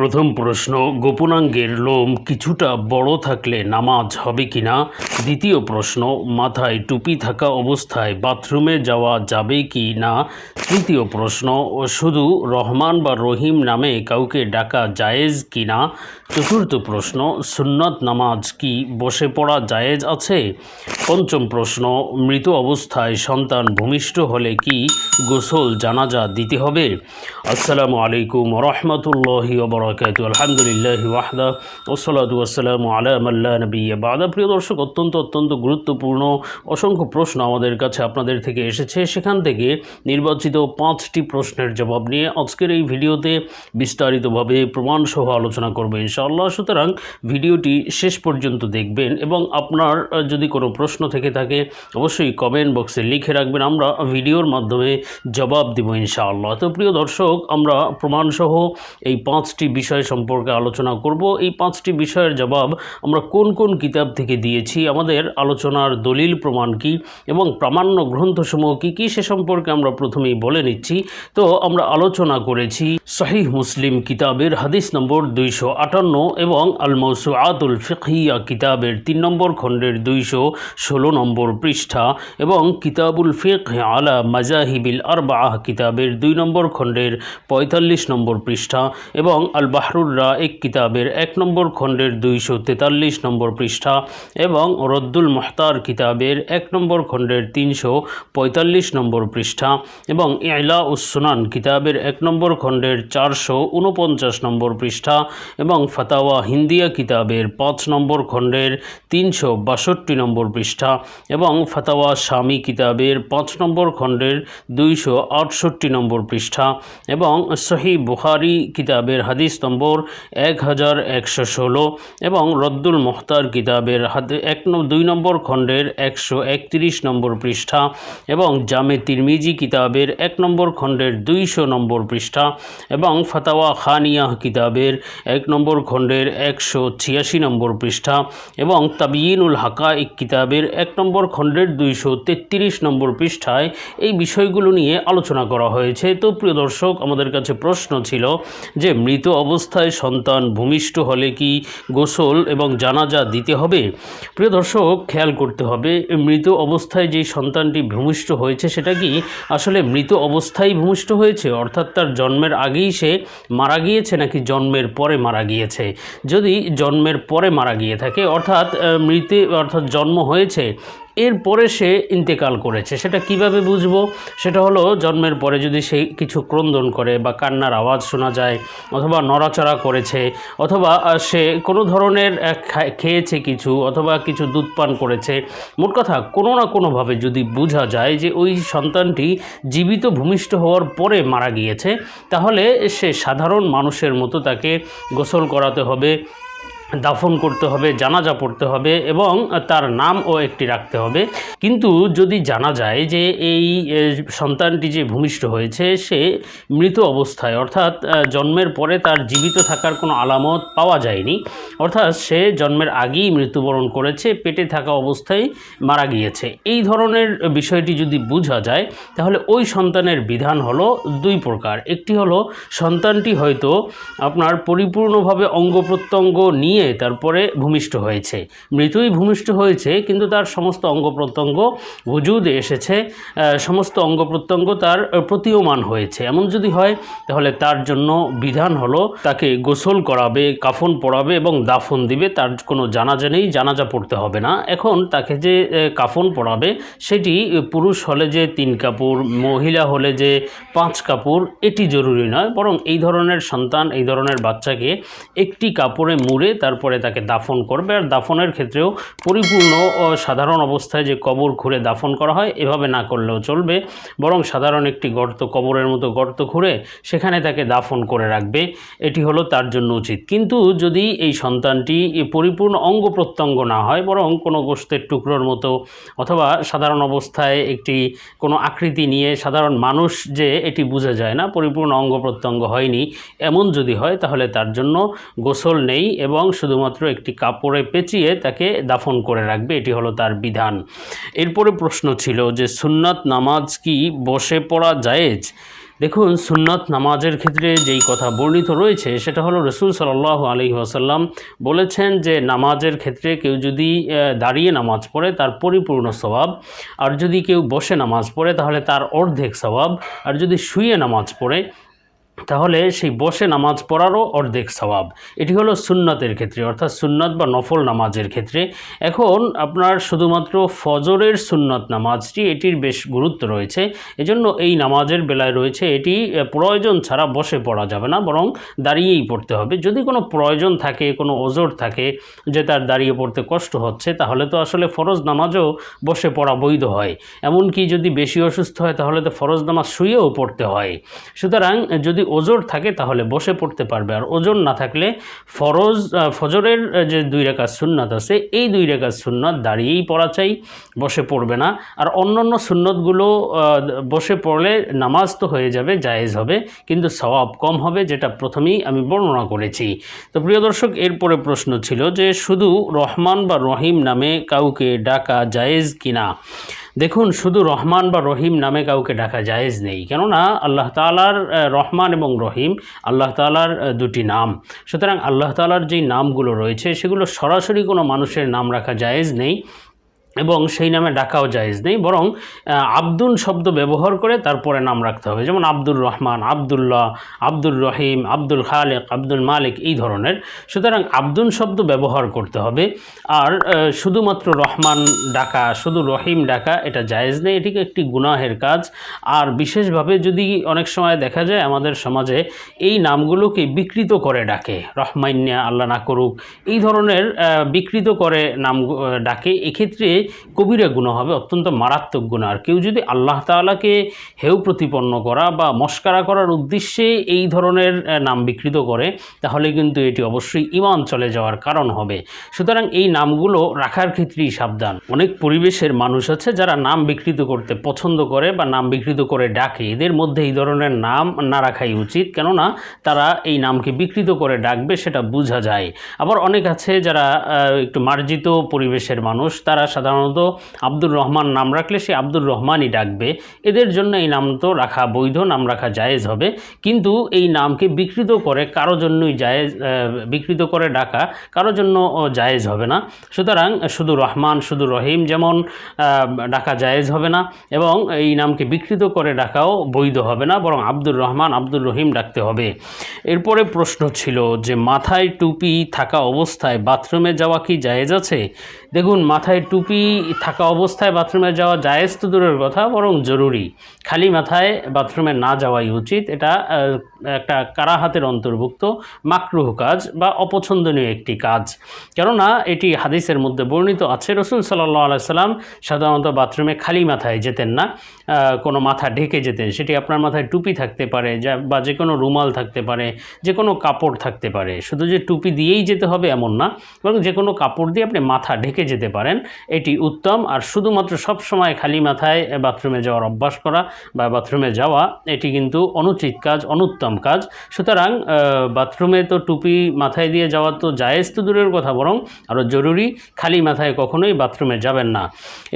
প্রথম প্রশ্ন, গোপনাঙ্গের লোম কিছুটা বড় থাকলে নামাজ হবে কিনা? দ্বিতীয় প্রশ্ন, মাথায় টুপি থাকা অবস্থায় বাথরুমে যাওয়া যাবে কি না? তৃতীয় প্রশ্ন ও শুধু রহমান বা রহিম নামে কাউকে ডাকা জায়েজ কি না? চতুর্থ প্রশ্ন, সুন্নত নামাজ কি বসে পড়া জায়েজ আছে? পঞ্চম প্রশ্ন, মৃত অবস্থায় সন্তান ভূমিষ্ঠ হলে কি গোসল জানাজা দিতে হবে? আসসালামু আলাইকুম রহমতুল্লাহি আলহামদুলিল্লাহ ওয়াহদা ওসলাতু আসসালামু আলা মাল্লা নবী বাদা। প্রিয় দর্শক, অত্যন্ত অত্যন্ত গুরুত্বপূর্ণ অসংখ্য প্রশ্ন আমাদের কাছে আপনাদের থেকে এসেছে। সেখান থেকে নির্বাচিত পাঁচটি প্রশ্নের জবাব নিয়ে আজকের এই ভিডিওতে বিস্তারিতভাবে প্রমাণসহ আলোচনা করব ইনশাআল্লাহ। সুতরাং ভিডিওটি শেষ পর্যন্ত দেখবেন এবং আপনার যদি কোনো প্রশ্ন থেকে থাকে, অবশ্যই কমেন্ট বক্সে লিখে রাখবেন। আমরা ভিডিওর মাধ্যমে জবাব দেব ইনশাআল্লাহ। তো প্রিয় দর্শক, আমরা প্রমাণসহ এই পাঁচটি বিষয় সম্পর্কে আলোচনা করব। এই পাঁচটি বিষয়ের জবাব আমরা কোন কোন কিতাব থেকে দিয়েছি, আমাদের আলোচনার দলিল প্রমাণ কি এবং প্রামাণ্য গ্রন্থসমূহ কী কী সে সম্পর্কে আমরা প্রথমেই বলে নিচ্ছি। তো আমরা আলোচনা করেছি সহিহ মুসলিম কিতাবের হাদিস নম্বর দুইশো আটান্ন এবং আল মৌসুআতুল ফিকহিয়া কিতাবের তিন নম্বর খণ্ডের দুইশো ষোলো নম্বর পৃষ্ঠা এবং কিতাবুল ফিক আলা মাজাহিবিল আরবাহ কিতাবের দুই নম্বর খণ্ডের পঁয়তাল্লিশ নম্বর পৃষ্ঠা এবং আল বাহরুর রায়েক কিতাবের এক নম্বর খণ্ডের দুইশো তেতাল্লিশ নম্বর পৃষ্ঠা এবং রদ্দুল মোহতার কিতাবের এক নম্বর খণ্ডের তিনশো পঁয়তাল্লিশ নম্বর পৃষ্ঠা এবং ইলা উসনান কিতাবের এক নম্বর খণ্ডের চারশো উনপঞ্চাশ নম্বর পৃষ্ঠা এবং ফাতাওয়া হিন্দিয়া কিতাবের পাঁচ নম্বর খণ্ডের তিনশো বাষট্টি নম্বর পৃষ্ঠা এবং ফাতাওয়া স্বামী কিতাবের পাঁচ নম্বর খণ্ডের দুইশো আটষট্টি নম্বর পৃষ্ঠা এবং সহি বুখারি কিতাবের হাদিস নম্বর এক হাজার একশো ষোলো এবং রদ্দুল মোহতার কিতাবের হাতে এক দুই নম্বর খণ্ডের একশো একত্রিশ নম্বর পৃষ্ঠা এবং জামে তিরমিজি কিতাবের এক নম্বর খণ্ডের দুইশো নম্বর পৃষ্ঠা এবং ফাতাওয়া খানিয়াহ কিতাবের এক নম্বর খণ্ডের একশো ছিয়াশি নম্বর পৃষ্ঠা এবং তাবিয়িনুল হাকাইক কিতাবের এক নম্বর খণ্ডের দুইশো তেত্রিশ নম্বর পৃষ্ঠায় এই বিষয়গুলো নিয়ে আলোচনা করা হয়েছে। তো প্রিয় দর্শক, আমাদের কাছে প্রশ্ন ছিল যে মৃত অবস্থায় সন্তান ভূমিষ্ঠ হলে কি গোসল এবং জানাজা দিতে হবে? প্রিয় দর্শক, খেয়াল করতে হবে, মৃত অবস্থায় যেই সন্তানটি ভূমিষ্ঠ হয়েছে সেটা কি আসলে মৃত অবস্থায় ভূমিষ্ঠ হয়েছে? অর্থাৎ তার জন্মের আগেই সে মারা গিয়েছে নাকি জন্মের পরে মারা গিয়েছে? যদি জন্মের পরে মারা গিয়ে থাকে, অর্থাৎ মৃতে অর্থাৎ জন্ম হয়েছে এরপরে সে ইন্তেকাল করেছে। সেটা কীভাবে বুঝব? সেটা হলো জন্মের পরে যদি সে কিছু ক্রন্দন করে বা কান্নার আওয়াজ শোনা যায় অথবা নড়াচড়া করেছে অথবা সে কোনো ধরনের খেয়েছে কিছু অথবা কিছু দুধ পান করেছে, মোট কথা কোনো না কোনোভাবে যদি বোঝা যায় যে ওই সন্তানটি জীবিত ভূমিষ্ঠ হওয়ার পরে মারা গিয়েছে, তাহলে সে সাধারণ মানুষের মতো তাকে গোসল করাতে হবে দাফন করতে হবে, জানাজা পড়তে হবে এবং তার নামও একটি রাখতে হবে। কিন্তু যদি জানা যায় যে এই সন্তানটি যে ভূমিষ্ঠ হয়েছে, সে মৃত অবস্থায়, অর্থাৎ জন্মের পরে তার জীবিত থাকার কোনো আলামত পাওয়া যায়নি, অর্থাৎ সে জন্মের আগেই মৃত্যুবরণ করেছে, পেটে থাকা অবস্থায় মারা গিয়েছে। এই ধরনের বিষয়টি যদি বোঝা যায়, তাহলে ওই সন্তানের বিধান হলো দুই প্রকার। একটি হলো, সন্তানটি হয়তো আপনার পরিপূর্ণভাবে অঙ্গ প্রত্যঙ্গ নিয়ে তারপরে ভূমিষ্ঠ হয়েছে। মৃতই ভূমিষ্ঠ হয়েছে, কিন্তু তার সমস্ত অঙ্গ প্রত্যঙ্গ, ওজুদে এসেছে সমস্ত অঙ্গ প্রত্যঙ্গ তার প্রতীয়মান হয়েছে। এমন যদি হয়, তাহলে তার জন্য বিধান হলো, তাকে গোসল করাবে, কাফন পরাবে এবং দাফন দিবে, তার কোনো জানাজা নেই, জানাজা পড়তে হবে না। এখন তাকে যে কাফন পরাবে, সেটি পুরুষ হলে যে তিন কাপড়, মহিলা হলে যে পাঁচ কাপড়, এটি জরুরি নয়। বরং এই ধরনের সন্তান, এই ধরনের বাচ্চাকে একটি কাপড়ে মুড়ে তারপরে তাকে দাফন করবে। আর দাফনের ক্ষেত্রেও পরিপূর্ণ সাধারণ অবস্থায় যে কবর খুঁড়ে দাফন করা হয়, এভাবে না করলেও চলবে। বরং সাধারণ একটি গর্ত, কবরের মতো গর্ত খুঁড়ে সেখানে তাকে দাফন করে রাখবে। এটি হলো তার জন্য উচিত। কিন্তু যদি এই সন্তানটি পরিপূর্ণ অঙ্গ প্রত্যঙ্গ না হয়, বরং কোনো গোষ্ঠের টুকরোর মতো অথবা সাধারণ অবস্থায় একটি কোনো আকৃতি নিয়ে সাধারণ মানুষ যে এটি বোঝা যায় না, পরিপূর্ণ অঙ্গ প্রত্যঙ্গ হয়নি, এমন যদি হয়, তাহলে তার জন্য গোসল নেই এবং শুধুমাত্র একটি কাপড়ে পেঁচিয়ে তাকে দাফন করে রাখবে, এটি হলো তার বিধান। এরপরে প্রশ্ন ছিল যে সুন্নাত নামাজ কি বসে পড়া জায়েজ? দেখুন, সুন্নত নামাজের ক্ষেত্রে যেই কথা বর্ণিত রয়েছে, সেটা হলো রসুল সাল্লাহ আলী আসাল্লাম বলেছেন যে নামাজের ক্ষেত্রে কেউ যদি দাঁড়িয়ে নামাজ পড়ে, তার পরিপূর্ণ স্বভাব। আর যদি কেউ বসে নামাজ পড়ে, তাহলে তার অর্ধেক স্বভাব। আর যদি শুয়ে নামাজ পড়ে তাহলে সেই বসে নামাজ পড়ারও অর্ধেক স্বভাব এটি হলো সুন্নতের ক্ষেত্রে, অর্থাৎ সুন্নত বা নফল নামাজের ক্ষেত্রে। এখন আপনার শুধুমাত্র ফজরের সুন্নত নামাজটি এটির বেশ গুরুত্ব রয়েছে। এজন্য এই নামাজের বেলায় রয়েছে, এটি প্রয়োজন ছাড়া বসে পড়া যাবে না, বরং দাঁড়িয়েই পড়তে হবে। যদি কোনো প্রয়োজন থাকে, কোনো ওজোর থাকে, যে তার দাঁড়িয়ে পড়তে কষ্ট হচ্ছে, তাহলে তো আসলে ফরজ নামাজও বসে পড়া বৈধ হয়। এমনকি যদি বেশি অসুস্থ হয়, তাহলে তো ফরজ নামাজ শুয়েও পড়তে হয়। সুতরাং যদি ওজোর থাকে তাহলে বসে পড়তে পারবে। আর ওজন না থাকলে ফরজ ফজরের যে দুই রেখা সুন্নাত আছে, এই দুই রেখা সুন্নাত দাঁড়িয়েই পড়া চাই, বসে পড়বে না। আর অন্য অন্য সুন্নতগুলো বসে পড়লে নামাজ তো হয়ে যাবে, জায়েজ হবে, কিন্তু সওয়াব কম হবে, যেটা প্রথমেই আমি বর্ণনা করেছি। তো প্রিয় দর্শক, এরপরে প্রশ্ন ছিল যে, শুধু রহমান বা রহিম নামে কাউকে ডাকা জায়েজ কিনা? দেখুন, শুধু রহমান বা রহিম নামে কাউকে ডাকা জায়েজ নেই। কেননা আল্লাহ তালার রহমান এবং রহিম আল্লাহ তালার দুটি নাম। সুতরাং আল্লাহ তালার যেই নামগুলো রয়েছে, সেগুলো সরাসরি কোনো মানুষের নাম রাখা জায়েজ নেই। এবং সেই নামে ডাকাও জায়েজ নেই, বরং আব্দুল শব্দ ব্যবহার করে তারপরে নাম রাখতে হবে। যেমন আব্দুর রহমান, আবদুল্লাহ, আব্দুর রহিম, আব্দুল খালেক, আব্দুল মালিক এই ধরনের। সুতরাং আব্দুল শব্দ ব্যবহার করতে হবে। আর শুধুমাত্র রহমান ডাকা, শুধু রহিম ডাকা, এটা জায়েজ নেই। এটিকে একটি গুনাহের কাজ। আর বিশেষভাবে যদি অনেক সময় দেখা যায়, আমাদের সমাজে এই নামগুলোকে বিকৃত করে ডাকে রহমান্যা আল্লাহ না করুক, এই ধরনের বিকৃত করে নাম ডাকে। এক্ষেত্রে কবিরা গুণা হবে, অত্যন্ত মারাত্মক গুণা। আর কেউ যদি আল্লাহ তাআলাকে হেউ প্রতিপন্ন করা বা মস্কারা করার উদ্দেশ্যে এই ধরনের নাম বিকৃত করে, তাহলে কিন্তু এটি অবশ্যই ইমান চলে যাওয়ার কারণ হবে। সুতরাং এই নামগুলো রাখার ক্ষেত্রেই সাবধান। অনেক পরিবেশের মানুষ আছে যারা নাম বিকৃত করতে পছন্দ করে বা নাম বিকৃত করে ডাকে। এদের মধ্যে এই ধরনের নাম না রাখাই উচিত, কেননা তারা এই নামকে বিকৃত করে ডাকবে, সেটা বোঝা যায়। আবার অনেক আছে যারা একটু মার্জিত পরিবেশের মানুষ, তারা সাধারণত আব্দুর রহমান নাম রাখলে সে আব্দুর রহমানই ডাকবে। এদের জন্য এই নাম তো রাখা বৈধ, নাম রাখা জায়েজ হবে। কিন্তু এই নামকে বিকৃত করে কারও জন্যই জায়েজ বিকৃত করে ডাকা কারও জন্য জায়েজ হবে না। সুতরাং শুধু রহমান, শুধু রহিম যেমন ডাকা জায়েজ হবে না এবং এই নামকে বিকৃত করে ডাকাও বৈধ হবে না, বরং আব্দুর রহমান, আব্দুর রহিম ডাকতে হবে। এরপরে প্রশ্ন ছিল যে, মাথায় টুপি থাকা অবস্থায় বাথরুমে যাওয়া কি জায়েজ আছে? দেখুন, মাথায় টুপি থাকা অবস্থায় বাথরুমে যাওয়া জায়েজ তো দূরের কথা, বরং জরুরি। খালি মাথায় বাথরুমে না যাওয়াই উচিত। এটা একটা কারাহাতের অন্তর্ভুক্ত, মাকরুহ কাজ বা অপছন্দনীয় একটি কাজ। কেননা, এটি হাদিসের মধ্যে বর্ণিত আছে, রসুল সাল্লাহ আলাইসাল্লাম সাধারণত বাথরুমে খালি মাথায় যেতেন না। কোনো মাথা ঢেকে যেতেন, সেটি আপনার মাথায় টুপি থাকতে পারে, যা, বা যে কোনো রুমাল থাকতে পারে, যে কোনো কাপড় থাকতে পারে। শুধু যে টুপি দিয়েই যেতে হবে এমন না, বরং যে কোনো কাপড় দিয়ে আপনি মাথা ঢেকে যেতে পারেন, এটি উত্তম, আর শুধুমাত্র সব সময় খালি মাথায় বাথরুমে যাওয়ার অভ্যাস করা বা বাথরুমে যাওয়া, এটি কিন্তু অনুচিত কাজ, অনুত্তম কাজ। সুতরাং বাথরুমে তো টুপি মাথায় দিয়ে যাওয়া তো জায়েজ তো দূরের কথা, বরং আরও জরুরি, খালি মাথায় কখনোই বাথরুমে যাবেন না।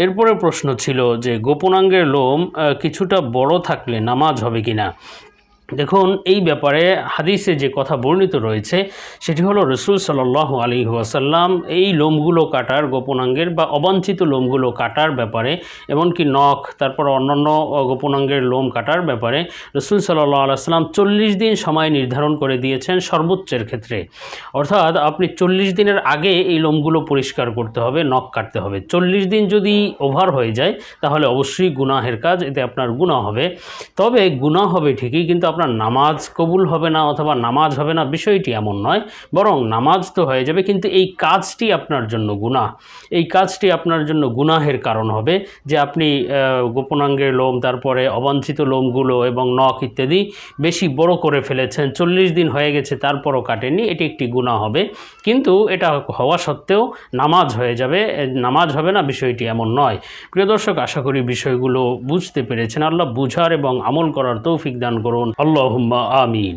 এরপরে প্রশ্ন ছিল যে, গোপনাঙ্গের লোম কিছুটা বড় থাকলে নামাজ হবে কিনা? দেখুন, এই ব্যাপারে হাদিসে যে কথা বর্ণিত রয়েছে, সেটি হলো রসুল সাল্লাহ আলী ওয়াসাল্লাম এই লোমগুলো কাটার, গোপনাঙ্গের বা অবাঞ্ছিত লোমগুলো কাটার ব্যাপারে, এমনকি নখ, তারপর অন্যান্য গোপনাঙ্গের লোম কাটার ব্যাপারে রসুল সাল্লাহ আলাইসাল্লাম চল্লিশ দিন সময় নির্ধারণ করে দিয়েছেন সর্বোচ্চের ক্ষেত্রে। অর্থাৎ আপনি চল্লিশ দিনের আগে এই লোমগুলো পরিষ্কার করতে হবে, নখ কাটতে হবে। চল্লিশ দিন যদি ওভার হয়ে যায়, তাহলে অবশ্যই গুনাহের কাজ, এতে আপনার গুনাহ হবে। তবে গুনাহ হবে ঠিকই, কিন্তু আপনার নামাজ কবুল হবে না অথবা নামাজ হবে না, বিষয়টি এমন নয়। বরং নামাজ তো হয়ে যাবে, কিন্তু এই কাজটি আপনার জন্য গুনাহ। এই কাজটি আপনার জন্য গুনাহের কারণ হবে যে আপনি গোপনাঙ্গের লোম, তারপরে অবাঞ্ছিত লোমগুলো এবং নখ ইত্যাদি বেশি বড় করে ফেলেছেন, চল্লিশ দিন হয়ে গেছে, তারপরও কাটেনি এটি একটি গুনাহ হবে। কিন্তু এটা হওয়া সত্ত্বেও নামাজ হয়ে যাবে নামাজ হবে না, বিষয়টি এমন নয়। প্রিয় দর্শক, আশা করি বিষয়গুলো বুঝতে পেরেছেন। আল্লাহ বুঝার এবং আমল করার তৌফিক দান করুন। আল্লাহুম্মা আমিন